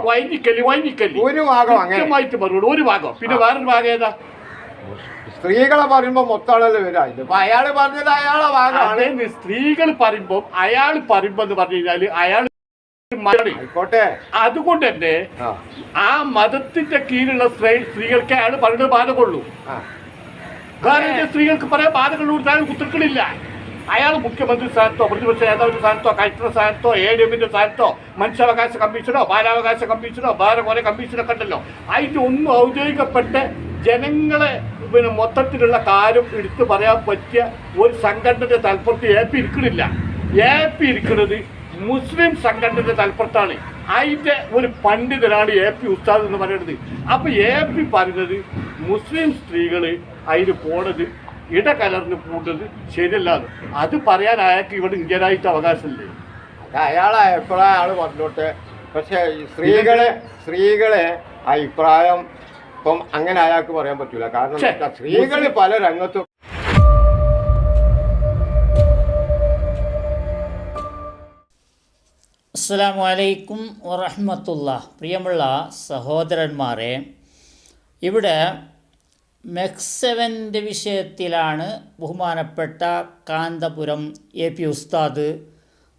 വൈകിക്കൽ വൈകിക്കൽ. ഒരു ഭാഗം അങ്ങനെ. കൃത്യമായിട്ട് മറുപടി ഒരു ഭാഗം. പിന്നെ വേറൊരു ഭാഗം ഏതാ? സ്ത്രീകളെ പറയുമ്പോ മൊത്തമാണല്ലോ വരാ ഇതിപ്പോ അയാൾ പറഞ്ഞത് അയാളെ ഭാഗമാണ്. സ്ത്രീകൾ പറയുമ്പോ അയാൾ പറയുമ്പോ എന്ന് പറഞ്ഞു കഴിഞ്ഞാൽ അയാൾ. ആയിക്കോട്ടെ. അതുകൊണ്ട് തന്നെ ആ. മതത്തിന്റെ കീഴിലുള്ള സ്ത്രീ- സ്ത്രീകൾക്ക് അയാൾ പറഞ്ഞത് ബാധകമുള്ളൂ. വേറെ സ്ത്രീകൾക്ക് പറയാൻ ബാധകൾ കൊടുത്താൽ കുത്തുക്കളില്ല അയാൾ മുഖ്യമന്ത്രി സ്ഥാനത്തോ പ്രതിപക്ഷ നേതാവിന്റെ സ്ഥാനത്തോ കലക്ടർ സ്ഥാനത്തോ എ ഡി എമ്മിന്റെ സ്ഥാനത്തോ മനുഷ്യാവകാശ കമ്മീഷനോ ബാലാവകാശ കമ്മീഷനോ വേറെ കുറെ കമ്മീഷനൊക്കെ ഉണ്ടല്ലോ. അതിന്റെ ഒന്നും ഔദ്യോഗികപ്പെട്ട് ജനങ്ങളെ പിന്നെ മൊത്തത്തിലുള്ള കാര്യം എടുത്തു പറയാൻ പറ്റിയ ഒരു സംഘടനയുടെ തലപ്പുറത്ത് എ പി ഇരിക്കണില്ല. എ പി ഇരിക്കുന്നത് മുസ്ലിം സംഘടനയുടെ തലപ്പുറത്താണ്. അതിന്റെ ഒരു പണ്ഡിതനാണ് എ പി ഉസ്താദ് എന്ന് പറയുന്നത് അപ്പോൾ എ പി പറയുന്നത് മുസ്ലിം സ്ത്രീകൾ അതിന് പോണത് ഇടകലർന്ന് കൂടുന്നത് ശരിയല്ലാതെ. അത് പറയാൻ അയാൾക്ക് ഇവിടെ ഇന്ത്യനായിട്ട് അവകാശമില്ലേ? അത് അയാളെ അഭിപ്രായം അയാൾ പറഞ്ഞോട്ടെ. പക്ഷേ ഈ സ്ത്രീകളെ സ്ത്രീകളെ അഭിപ്രായം ഇപ്പം അങ്ങനെ അയാൾക്ക് പറയാൻ പറ്റൂല. കാരണം സ്ത്രീകൾ എന്താ, സ്ത്രീകൾ പല രംഗത്തും അസ്സാം വലൈക്കും വറഹമത്തുള്ള പ്രിയമുള്ള സഹോദരന്മാരെ ഇവിടെ മെക്സെവന്റെ വിഷയത്തിലാണ് ബഹുമാനപ്പെട്ട കാന്തപുരം എ പി ഉസ്താദ്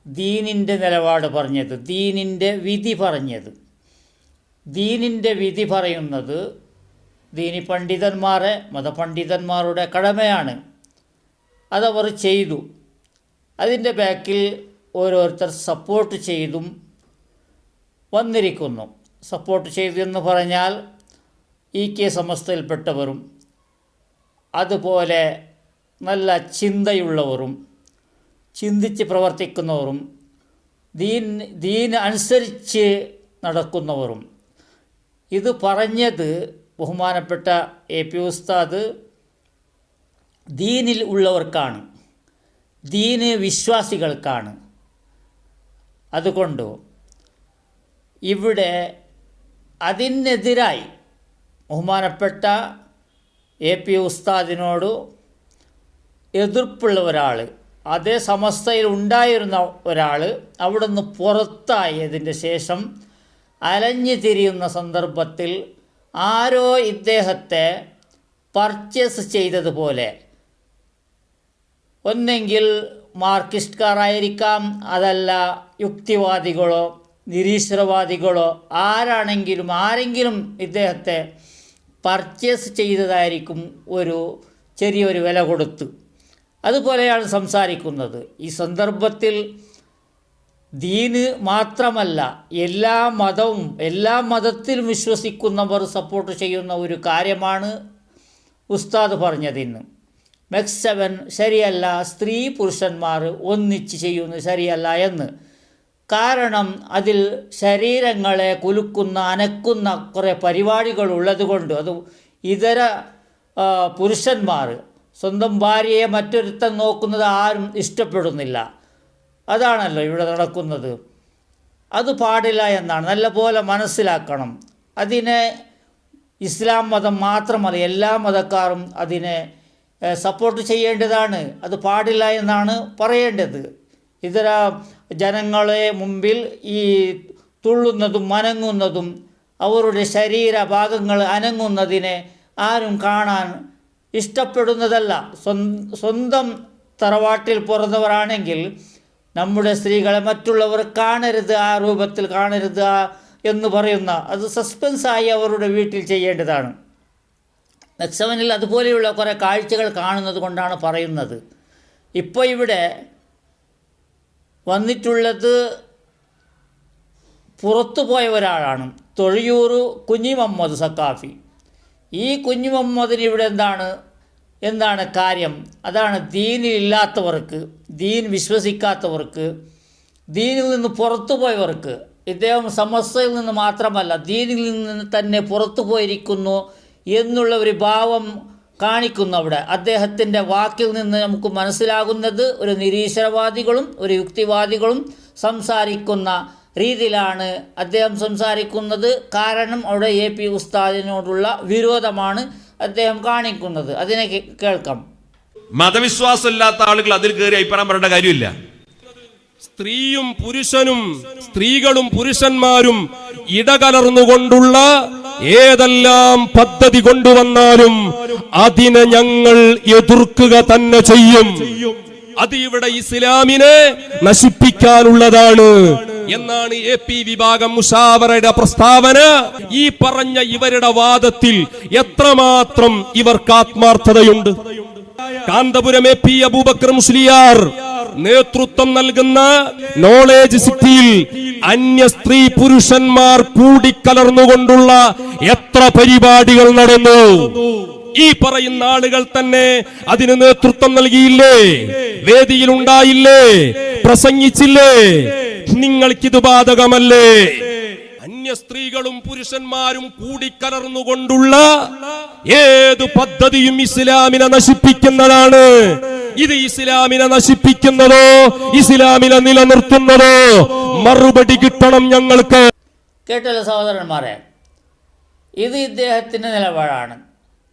ദീനിന്റെ നിലപാട് പറഞ്ഞത് ദീനിന്റെ വിധി പറഞ്ഞത്. ദീനിന്റെ വിധി പറയുന്നത് ദീനി പണ്ഡിതന്മാരെ മതപണ്ഡിതന്മാരുടെ കടമയാണ്. അതവർ ചെയ്തു. അതിന്റെ ബാക്കിൽ ഓരോരുത്തർ സപ്പോർട്ട് ചെയ്തും വന്നിരിക്കുന്നു. സപ്പോർട്ട് ചെയ്തു എന്ന് പറഞ്ഞാൽ ഇ കെ സമസ്തയിൽപ്പെട്ടവരും അതുപോലെ നല്ല ചിന്തയുള്ളവരും ചിന്തിച്ച് പ്രവർത്തിക്കുന്നവരും ദീൻ ദീൻ അനുസരിച്ച് നടക്കുന്നവരും. ഇത് പറഞ്ഞത് ബഹുമാനപ്പെട്ട എ പി ഉസ്താദ് ദീനിൽ ഉള്ളവർക്കാണ്. ദീന് വിശ്വാസികൾക്കാണ്. അതുകൊണ്ട് ഇവിടെ അതിനെതിരായി ബഹുമാനപ്പെട്ട എ പി ഉസ്താദിനോട് എതിർപ്പുള്ള ഒരാൾ അതേ സമസ്തയിൽ ഉണ്ടായിരുന്ന ഒരാൾ അവിടെ നിന്ന് പുറത്തായതിന്റെ ശേഷം അലഞ്ഞു തിരിയുന്ന സന്ദർഭത്തിൽ ആരോ ഇദ്ദേഹത്തെ പർച്ചേസ് ചെയ്തതുപോലെ. ഒന്നെങ്കിൽ മാർക്കിസ്റ്റ്കാരായിരിക്കാം അതല്ല യുക്തിവാദികളോ നിരീശ്വരവാദികളോ ആരാണെങ്കിലും ആരെങ്കിലും ഇദ്ദേഹത്തെ പർച്ചേസ് ചെയ്തതായിരിക്കും ഒരു ചെറിയൊരു വില കൊടുത്ത്. അതുപോലെയാണ് സംസാരിക്കുന്നത്. ഈ സന്ദർഭത്തിൽ ദീന് മാത്രമല്ല എല്ലാ മതവും എല്ലാ മതത്തിലും വിശ്വസിക്കുന്നവർ സപ്പോർട്ട് ചെയ്യുന്ന ഒരു കാര്യമാണ് ഉസ്താദ് പറഞ്ഞതിന്ന് മെക്സ് സെവൻ ശരിയല്ല സ്ത്രീ പുരുഷന്മാർ ഒന്നിച്ച് ചെയ്യുന്നത് ശരിയല്ല എന്ന്. കാരണം അതിൽ ശരീരങ്ങളെ കുലുക്കുന്ന അനക്കുന്ന കുറേ പരിപാടികൾ ഉള്ളതുകൊണ്ട് അത് ഇതര പുരുഷന്മാർ സ്വന്തം ഭാര്യയെ മറ്റൊരുത്തൻ നോക്കുന്നത് ആരും ഇഷ്ടപ്പെടുന്നില്ല. അതാണല്ലോ ഇവിടെ നടക്കുന്നത്. അത് പാടില്ല എന്നാണ്. നല്ലപോലെ മനസ്സിലാക്കണം. അതിനെ ഇസ്ലാം മതം മാത്രമല്ല എല്ലാ മതക്കാരും അതിനെ സപ്പോർട്ട് ചെയ്യേണ്ടതാണ്. അത് പാടില്ല എന്നാണ് പറയേണ്ടത്. ഇതര ജനങ്ങളെ മുമ്പിൽ ഈ തുള്ളുന്നതും അനങ്ങുന്നതും അവരുടെ ശരീരഭാഗങ്ങൾ അനങ്ങുന്നതിനെ ആരും കാണാൻ ഇഷ്ടപ്പെടുന്നതല്ല. സ്വന്ത- തറവാട്ടിൽ പുറന്നവരാണെങ്കിൽ നമ്മുടെ സ്ത്രീകളെ മറ്റുള്ളവർ കാണരുത് ആ രൂപത്തിൽ കാണരുത് എന്ന് പറയുന്ന അത് സസ്പെൻസായി അവരുടെ വീട്ടിൽ ചെയ്യേണ്ടതാണ്. മെക്സവനിൽ അതുപോലെയുള്ള കുറേ കാഴ്ചകൾ കാണുന്നത് കൊണ്ടാണ് പറയുന്നത്. ഇപ്പോൾ ഇവിടെ വന്നിട്ടുള്ളത് പുറത്തു പോയ ഒരാളാണ്. തൊഴിയൂർ കുഞ്ഞി മുഹമ്മദ് സക്കാഫി ഈ കുഞ്ഞു മുഹമ്മദിന് ഇവിടെ എന്താണ്? എന്താണ് കാര്യം? അതാണ് ദീനിലില്ലാത്തവർക്ക് ദീൻ വിശ്വസിക്കാത്തവർക്ക് ദീനിൽ നിന്ന് പുറത്തു പോയവർക്ക് ഇദ്ദേഹം സമസ്തയിൽ നിന്ന് മാത്രമല്ല ദീനിൽ നിന്ന് തന്നെ പുറത്തു പോയിരിക്കുന്നു എന്നുള്ള ഒരു ഭാവം കാണിക്കുന്നു അവിടെ അദ്ദേഹത്തിന്റെ വാക്കിൽ നിന്ന് നമുക്ക് മനസ്സിലാകുന്നത് ഒരു നിരീശ്വരവാദികളും ഒരു യുക്തിവാദികളും സംസാരിക്കുന്ന രീതിയിലാണ് അദ്ദേഹം സംസാരിക്കുന്നത്. കാരണം അവിടെ എ പി ഉസ്താദിനോടുള്ള വിരോധമാണ് അദ്ദേഹം കാണിക്കുന്നത്. അതിനെ കേൾക്കാം. മതവിശ്വാസമില്ലാത്ത ആളുകൾ അതിൽ കയറി അഭിപ്രായം പറയേണ്ട കാര്യമില്ല. സ്ത്രീയും പുരുഷനും സ്ത്രീകളും പുരുഷന്മാരും ഇടകലർന്നുകൊണ്ടുള്ള ഏതെല്ലാം പദ്ധതി കൊണ്ടുവന്നാലും അതിനെ ഞങ്ങൾ എതിർക്കുക തന്നെ ചെയ്യും. അത് ഇവിടെ ഇസ്ലാമിനെ നശിപ്പിക്കാനുള്ളതാണ് എന്നാണ് എ പി വിഭാഗം മുഷാവറയുടെ പ്രസ്താവന. ഈ പറഞ്ഞ ഇവരുടെ വാദത്തിൽ എത്രമാത്രം ഇവർക്ക് ആത്മാർത്ഥതയുണ്ട്? കാന്തപുരം എ പി അബൂബക്കർ മുസ്ലിയാർ നേതൃത്വം നൽകുന്ന നോളേജ് സിറ്റിയിൽ അന്യ സ്ത്രീ പുരുഷന്മാർ കൂടിക്കലർന്നുകൊണ്ടുള്ള എത്ര പരിപാടികൾ നടന്നു? ഈ പറയുന്ന ആളുകൾ തന്നെ അതിന് നേതൃത്വം നൽകിയില്ലേ? വേദിയിൽ ഉണ്ടായില്ലേ? പ്രസംഗിച്ചില്ലേ? നിങ്ങൾക്കിത് ബാധകമല്ലേ? അന്യ സ്ത്രീകളും പുരുഷന്മാരും കൂടിക്കലർന്നുകൊണ്ടുള്ള ഏത് പദ്ധതിയും ഇസ്ലാമിനെ നശിപ്പിക്കുന്നതാണ്. ഇത് ഇസ്ലാമിനെ നശിപ്പിക്കുന്നതോ ഇസ്ലാമിനെ നിലനിർത്തുന്നതോ മറുപടി കിട്ടണം ഞങ്ങൾക്ക്. കേട്ടല്ലോ സഹോദരന്മാരെ ഇത് ഇദ്ദേഹത്തിന്റെ നിലപാടാണ്.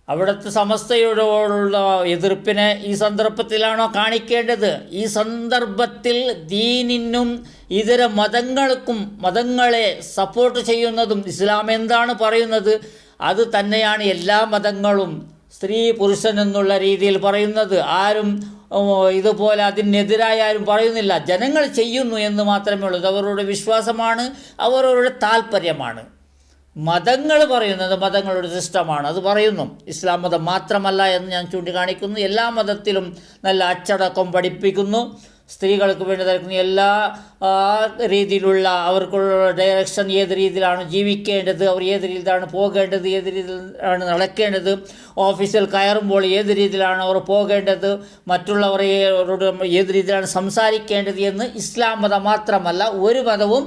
അവിടുത്തെ സമസ്തയോടുള്ള എതിർപ്പിനെ ഈ സന്ദർഭത്തിലാണോ കാണിക്കേണ്ടത്? ഈ സന്ദർഭത്തിൽ ദീനിനും ഇതര മതങ്ങൾക്കും മതങ്ങളെ സപ്പോർട്ട് ചെയ്യുന്നതും ഇസ്ലാം എന്താണ് പറയുന്നത്? അത് തന്നെയാണ് എല്ലാ മതങ്ങളും സ്ത്രീ പുരുഷൻ എന്നുള്ള രീതിയിൽ പറയുന്നത് ആരും ഇതുപോലെ അതിനെതിരായ ആരും പറയുന്നില്ല. ജനങ്ങൾ ചെയ്യുന്നു എന്ന് മാത്രമേ ഉള്ളൂ. അവരുടെ വിശ്വാസമാണ് അവരവരുടെ താല്പര്യമാണ് മതങ്ങൾ പറയുന്നത് മതങ്ങളുടെ സിസ്റ്റമാണ് അത് പറയുന്നു. ഇസ്ലാം മതം മാത്രമല്ല എന്ന് ഞാൻ ചൂണ്ടിക്കാണിക്കുന്നു. എല്ലാ മതത്തിലും നല്ല അച്ചടക്കം പഠിപ്പിക്കുന്നു. സ്ത്രീകൾക്ക് വേണ്ടി നൽകുന്ന എല്ലാ രീതിയിലുള്ള അവർക്കുള്ള ഡയറക്ഷൻ ഏത് രീതിയിലാണ് ജീവിക്കേണ്ടത് അവർ ഏത് രീതിയിലാണ് പോകേണ്ടത് ഏത് രീതിയിലാണ് നടക്കേണ്ടത് ഓഫീസിൽ കയറുമ്പോൾ ഏത് രീതിയിലാണ് അവർ പോകേണ്ടത് മറ്റുള്ളവരോട് ഏത് രീതിയിലാണ് സംസാരിക്കേണ്ടത് എന്ന് ഇസ്ലാം മതം മാത്രമല്ല ഒരു മതവും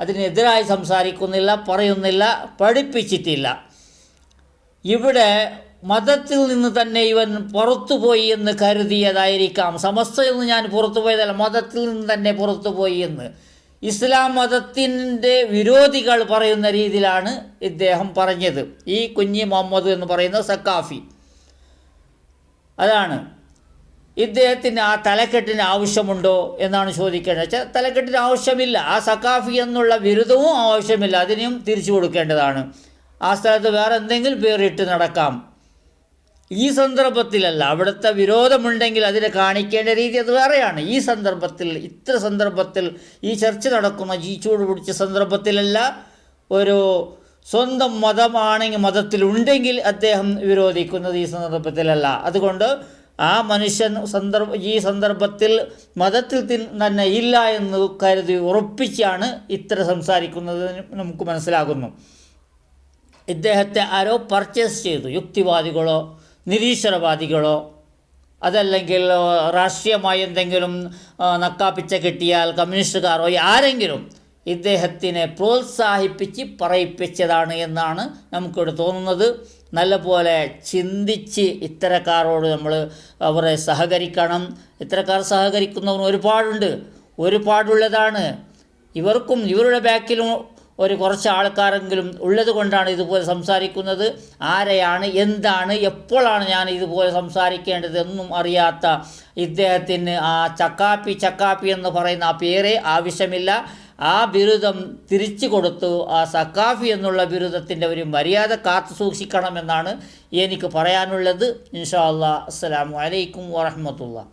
അതിനെതിരായി സംസാരിക്കുന്നില്ല പറയുന്നില്ല പഠിപ്പിച്ചിട്ടില്ല. ഇവിടെ മതത്തിൽ നിന്ന് തന്നെ ഇവൻ പുറത്തുപോയി എന്ന് കരുതിയതായിരിക്കാം. സമസ്തയിൽ നിന്ന് ഞാൻ പുറത്തുപോയതല്ല മതത്തിൽ നിന്ന് തന്നെ പുറത്തുപോയി എന്ന്. ഇസ്ലാം മതത്തിന്റെ വിരോധികൾ പറയുന്ന രീതിയിലാണ് ഇദ്ദേഹം പറഞ്ഞത്. ഈ കുഞ്ഞി മുഹമ്മദ് എന്ന് പറയുന്ന സക്കാഫി അതാണ്. ഇദ്ദേഹത്തിന് ആ തലക്കെട്ടിന് ആവശ്യമുണ്ടോ എന്നാണ് ചോദിക്കേണ്ടത്. വെച്ചാൽ തലക്കെട്ടിന് ആവശ്യമില്ല. ആ സക്കാഫി എന്നുള്ള ബിരുദവും ആവശ്യമില്ല. അതിനെയും തിരിച്ചു കൊടുക്കേണ്ടതാണ്. ആ സ്ഥലത്ത് വേറെ എന്തെങ്കിലും പേരിട്ട് നടക്കാം. ഈ സന്ദർഭത്തിലല്ല അവിടുത്തെ വിരോധമുണ്ടെങ്കിൽ അതിനെ കാണിക്കേണ്ട രീതി അത് വേറെയാണ്. ഈ സന്ദർഭത്തിൽ ഇത്ര സന്ദർഭത്തിൽ ഈ ചർച്ച നടക്കുന്ന ഈ ചൂട് പിടിച്ച സന്ദർഭത്തിലല്ല ഒരു സ്വന്തം മതമാണെങ്കിൽ മതത്തിലുണ്ടെങ്കിൽ അദ്ദേഹം വിരോധിക്കുന്നത് ഈ സന്ദർഭത്തിലല്ല. അതുകൊണ്ട് ആ മനുഷ്യൻ സന്ദർഭ ഈ സന്ദർഭത്തിൽ മതത്തിൽ തന്നെ ഇല്ല എന്ന് കരുതി ഉറപ്പിച്ചാണ് ഇത്ര സംസാരിക്കുന്നത് നമുക്ക് മനസ്സിലാകുന്നു. ഇദ്ദേഹത്തെ ആരോ പർച്ചേസ് ചെയ്തു. യുക്തിവാദികളോ നിരീശ്വരവാദികളോ അതല്ലെങ്കിൽ രാഷ്ട്രീയമായി എന്തെങ്കിലും നക്കാപ്പിച്ച കിട്ടിയാൽ കമ്മ്യൂണിസ്റ്റുകാരോ ആരെങ്കിലും ഇദ്ദേഹത്തിനെ പ്രോത്സാഹിപ്പിച്ച് പറയിപ്പിച്ചതാണ് എന്നാണ് നമുക്കിവിടെ തോന്നുന്നത്. നല്ലപോലെ ചിന്തിച്ച് ഇത്തരക്കാരോട് നമ്മൾ അവരെ സഹകരിക്കണം. ഇത്തരക്കാർ സഹകരിക്കുന്നവർ ഒരുപാടുണ്ട്. ഒരുപാടുള്ളതാണ്. ഇവർക്കും ഇവരുടെ ബാക്കിലും ഒരു കുറച്ച് ആൾക്കാരെങ്കിലും ഉള്ളത് കൊണ്ടാണ് ഇതുപോലെ സംസാരിക്കുന്നത്. ആരെയാണ് എന്താണ് എപ്പോഴാണ് ഞാൻ ഇതുപോലെ സംസാരിക്കേണ്ടത് എന്നും അറിയാത്ത ഇദ്ദേഹത്തിന് ആ ചക്കാപ്പി ചക്കാപ്പി എന്ന് പറയുന്ന ആ പേരെ ആവശ്യമില്ല. ആ ബിരുദം തിരിച്ചു കൊടുത്തു. ആ സക്കാഫി എന്നുള്ള ബിരുദത്തിന്റെ ഒരു മര്യാദ കാത്തു സൂക്ഷിക്കണമെന്നാണ് എനിക്ക് പറയാനുള്ളത്. ഇൻഷാ അല്ലാ അസ്സലാമു അലൈക്കും വറഹമത്തുള്ള